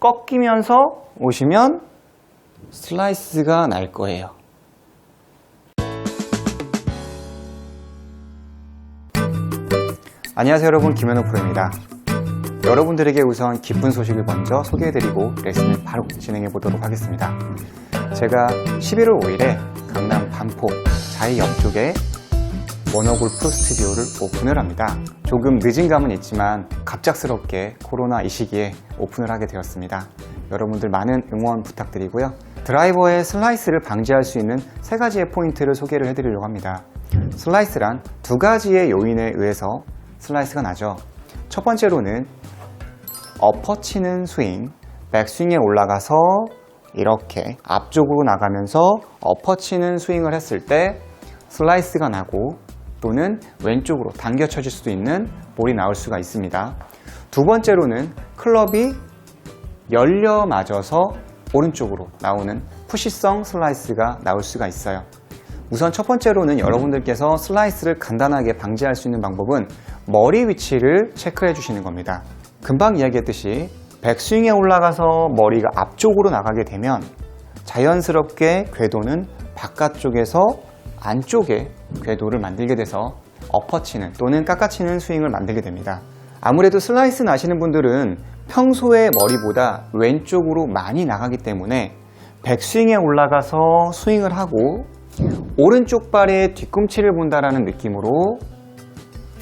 꺾이면서 오시면 슬라이스가 날 거예요. 안녕하세요 여러분 김현우 프로입니다. 여러분들에게 우선 기쁜 소식을 먼저 소개해드리고 레슨을 바로 진행해 보도록 하겠습니다. 제가 11월 5일에 강남 반포 자이 옆 쪽에 원어골프 스튜디오를 오픈을 합니다. 조금 늦은 감은 있지만 갑작스럽게 코로나 이 시기에 오픈을 하게 되었습니다. 여러분들 많은 응원 부탁드리고요. 드라이버의 슬라이스를 방지할 수 있는 세 가지의 포인트를 소개를 해드리려고 합니다. 슬라이스란 두 가지의 요인에 의해서 슬라이스가 나죠. 첫 번째로는 엎어치는 스윙, 백스윙에 올라가서 이렇게 앞쪽으로 나가면서 엎어치는 스윙을 했을 때 슬라이스가 나고 또는 왼쪽으로 당겨 쳐질 수도 있는 볼이 나올 수가 있습니다. 두 번째로는 클럽이 열려 맞아서 오른쪽으로 나오는 푸시성 슬라이스가 나올 수가 있어요. 우선 첫 번째로는 여러분들께서 슬라이스를 간단하게 방지할 수 있는 방법은 머리 위치를 체크해 주시는 겁니다. 금방 이야기했듯이 백스윙에 올라가서 머리가 앞쪽으로 나가게 되면 자연스럽게 궤도는 바깥쪽에서 안쪽에 궤도를 만들게 돼서 엎어치는 또는 깎아치는 스윙을 만들게 됩니다. 아무래도 슬라이스 나시는 분들은 평소의 머리보다 왼쪽으로 많이 나가기 때문에 백스윙에 올라가서 스윙을 하고 오른쪽 발의 뒤꿈치를 본다라는 느낌으로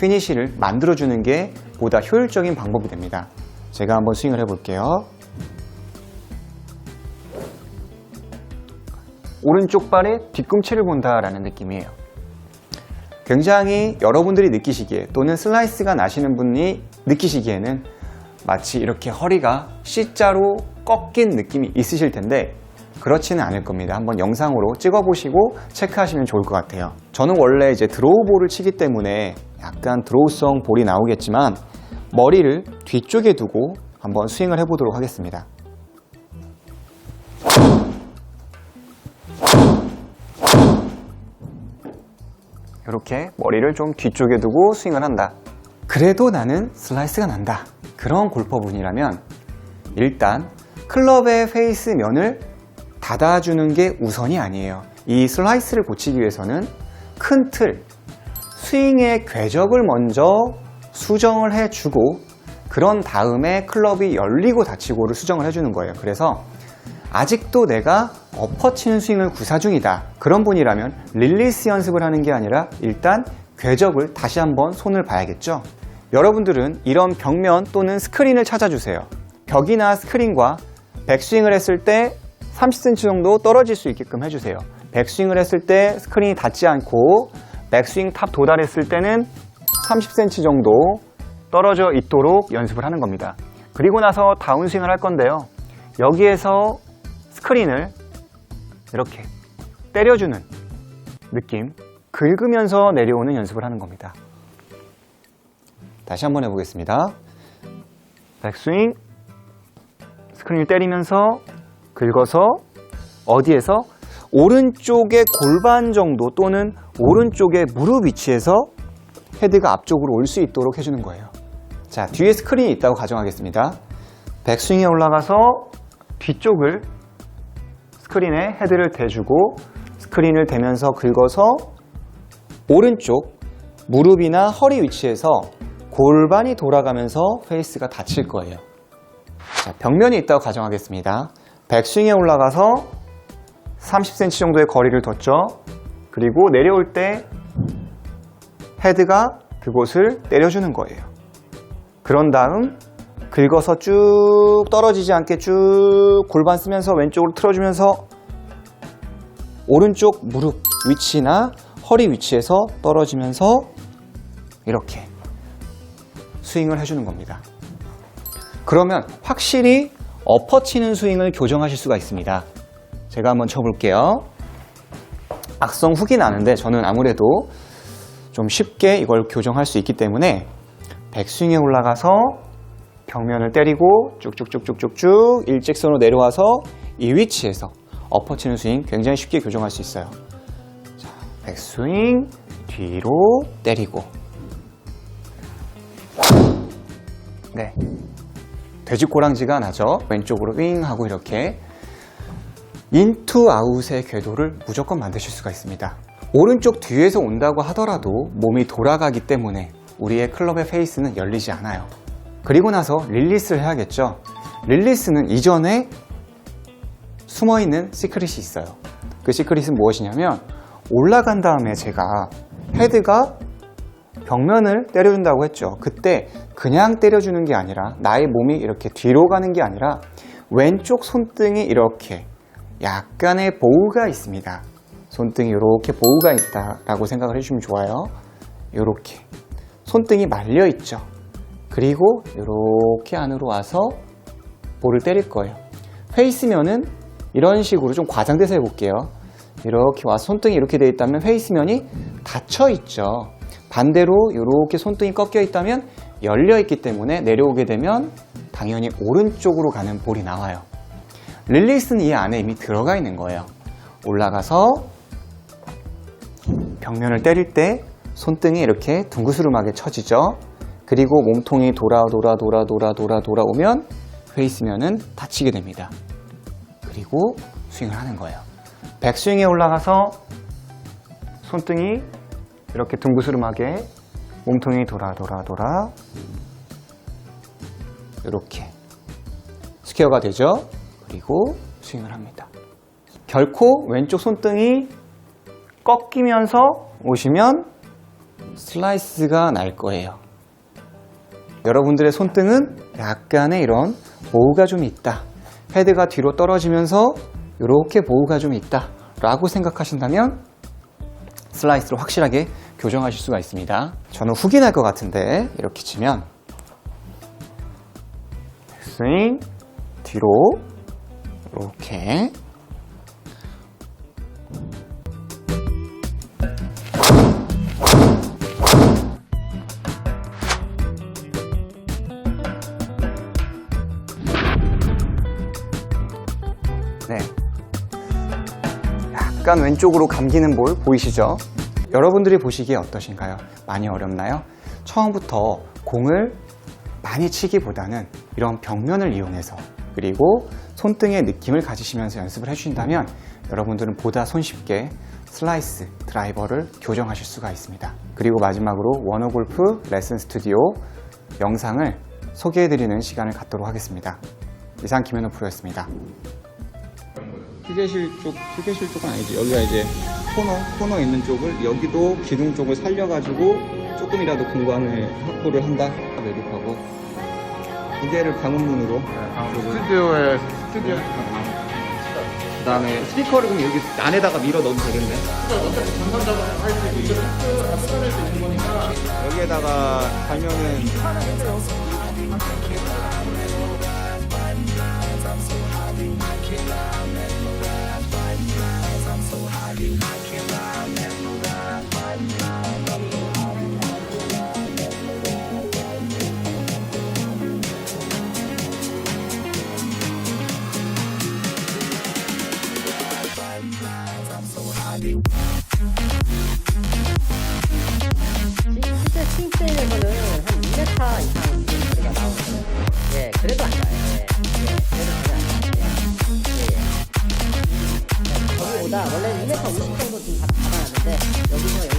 피니시를 만들어주는 게 보다 효율적인 방법이 됩니다. 제가 한번 스윙을 해볼게요. 오른쪽 발의 뒤꿈치를 본다라는 느낌이에요. 굉장히 여러분들이 느끼시기에 또는 슬라이스가 나시는 분이 느끼시기에는 마치 이렇게 허리가 C자로 꺾인 느낌이 있으실 텐데 그렇지는 않을 겁니다. 한번 영상으로 찍어보시고 체크하시면 좋을 것 같아요. 저는 원래 이제 드로우 볼을 치기 때문에 약간 드로우성 볼이 나오겠지만 머리를 뒤쪽에 두고 한번 스윙을 해보도록 하겠습니다. 이렇게 머리를 좀 뒤쪽에 두고 스윙을 한다. 그래도 나는 슬라이스가 난다. 그런 골퍼분이라면 일단 클럽의 페이스 면을 닫아주는 게 우선이 아니에요. 이 슬라이스를 고치기 위해서는 큰 틀, 스윙의 궤적을 먼저 수정을 해주고 그런 다음에 클럽이 열리고 닫히고를 수정을 해주는 거예요. 그래서 아직도 내가 엎어치는 스윙을 구사 중이다. 그런 분이라면 릴리스 연습을 하는 게 아니라 일단 궤적을 다시 한번 손을 봐야겠죠. 여러분들은 이런 벽면 또는 스크린을 찾아주세요. 벽이나 스크린과 백스윙을 했을 때 30cm 정도 떨어질 수 있게끔 해주세요. 백스윙을 했을 때 스크린이 닿지 않고 백스윙 탑 도달했을 때는 30cm 정도 떨어져 있도록 연습을 하는 겁니다. 그리고 나서 다운스윙을 할 건데요. 여기에서 스크린을 이렇게 때려주는 느낌, 긁으면서 내려오는 연습을 하는 겁니다. 다시 한번 해보겠습니다. 백스윙, 스크린을 때리면서 긁어서 어디에서 오른쪽의 골반 정도 또는 오른쪽의 무릎 위치에서 헤드가 앞쪽으로 올 수 있도록 해주는 거예요. 자, 뒤에 스크린이 있다고 가정하겠습니다. 백스윙에 올라가서 뒤쪽을 스크린에 헤드를 대주고 스크린을 대면서 긁어서 오른쪽 무릎이나 허리 위치에서 골반이 돌아가면서 페이스가 닫힐 거예요. 자, 벽면이 있다고 가정하겠습니다. 백스윙에 올라가서 30cm 정도의 거리를 뒀죠. 그리고 내려올 때 헤드가 그곳을 때려주는 거예요. 그런 다음 긁어서 쭉 떨어지지 않게 쭉 골반 쓰면서 왼쪽으로 틀어주면서 오른쪽 무릎 위치나 허리 위치에서 떨어지면서 이렇게 스윙을 해주는 겁니다. 그러면 확실히 엎어치는 스윙을 교정하실 수가 있습니다. 제가 한번 쳐볼게요. 악성 훅이 나는데 저는 아무래도 좀 쉽게 이걸 교정할 수 있기 때문에 백스윙에 올라가서 벽면을 때리고 쭉쭉쭉쭉쭉쭉 일직선으로 내려와서 이 위치에서 엎어치는 스윙 굉장히 쉽게 교정할 수 있어요. 자, 백스윙 뒤로 때리고 네. 돼지 꼬랑지가 나죠. 왼쪽으로 윙 하고 이렇게 인투 아웃의 궤도를 무조건 만드실 수가 있습니다. 오른쪽 뒤에서 온다고 하더라도 몸이 돌아가기 때문에 우리의 클럽의 페이스는 열리지 않아요. 그리고 나서 릴리스를 해야겠죠. 릴리스는 이전에 숨어있는 시크릿이 있어요. 그 시크릿은 무엇이냐면 올라간 다음에 제가 헤드가 벽면을 때려준다고 했죠. 그때 그냥 때려주는 게 아니라 나의 몸이 이렇게 뒤로 가는 게 아니라 왼쪽 손등이 이렇게 약간의 보우가 있습니다. 손등이 이렇게 보우가 있다라고 생각을 해주시면 좋아요. 이렇게 손등이 말려 있죠. 그리고 이렇게 안으로 와서 볼을 때릴 거예요. 페이스면은 이런 식으로 좀 과장돼서 해볼게요. 이렇게 와서 손등이 이렇게 되어 있다면 페이스면이 닫혀 있죠. 반대로 이렇게 손등이 꺾여 있다면 열려 있기 때문에 내려오게 되면 당연히 오른쪽으로 가는 볼이 나와요. 릴리스는 이 안에 이미 들어가 있는 거예요. 올라가서 벽면을 때릴 때 손등이 이렇게 둥그스름하게 쳐지죠. 그리고 몸통이 돌아 돌아 돌아 돌아 돌아 돌아오면 페이스면은 다치게 됩니다. 그리고 스윙을 하는 거예요. 백스윙에 올라가서 손등이 이렇게 둥그스름하게 몸통이 돌아 돌아 돌아 이렇게 스퀘어가 되죠. 그리고 스윙을 합니다. 결코 왼쪽 손등이 꺾이면서 오시면 슬라이스가 날 거예요. 여러분들의 손등은 약간의 이런 보호가 좀 있다. 헤드가 뒤로 떨어지면서 이렇게 보호가 좀 있다. 라고 생각하신다면 슬라이스로 확실하게 교정하실 수가 있습니다. 저는 훅이 날것 같은데 이렇게 치면 스윙 뒤로 이렇게 네. 약간 왼쪽으로 감기는 볼 보이시죠? 여러분들이 보시기에 어떠신가요? 많이 어렵나요? 처음부터 공을 많이 치기보다는 이런 벽면을 이용해서 그리고 손등의 느낌을 가지시면서 연습을 해주신다면 여러분들은 보다 손쉽게 슬라이스, 드라이버를 교정하실 수가 있습니다. 그리고 마지막으로 워너골프 레슨 스튜디오 영상을 소개해드리는 시간을 갖도록 하겠습니다. 이상 김현우 프로였습니다. 휴게실 쪽, 휴게실 쪽은 아니지. 여기가 이제 코너, 코너 있는 쪽을, 여기도 기둥 쪽을 살려가지고 조금이라도 공간을 확보를 한다. 매듭하고. 두 개를 방음문으로. 스튜디오에 스튜디오 그 다음에 스피커를 그럼 여기 안에다가 밀어 넣으면 되겠네. 여기에다가 달면은 음. 원래는 1m 50 정도 좀 가- 가봐야 되는데 여기서 여기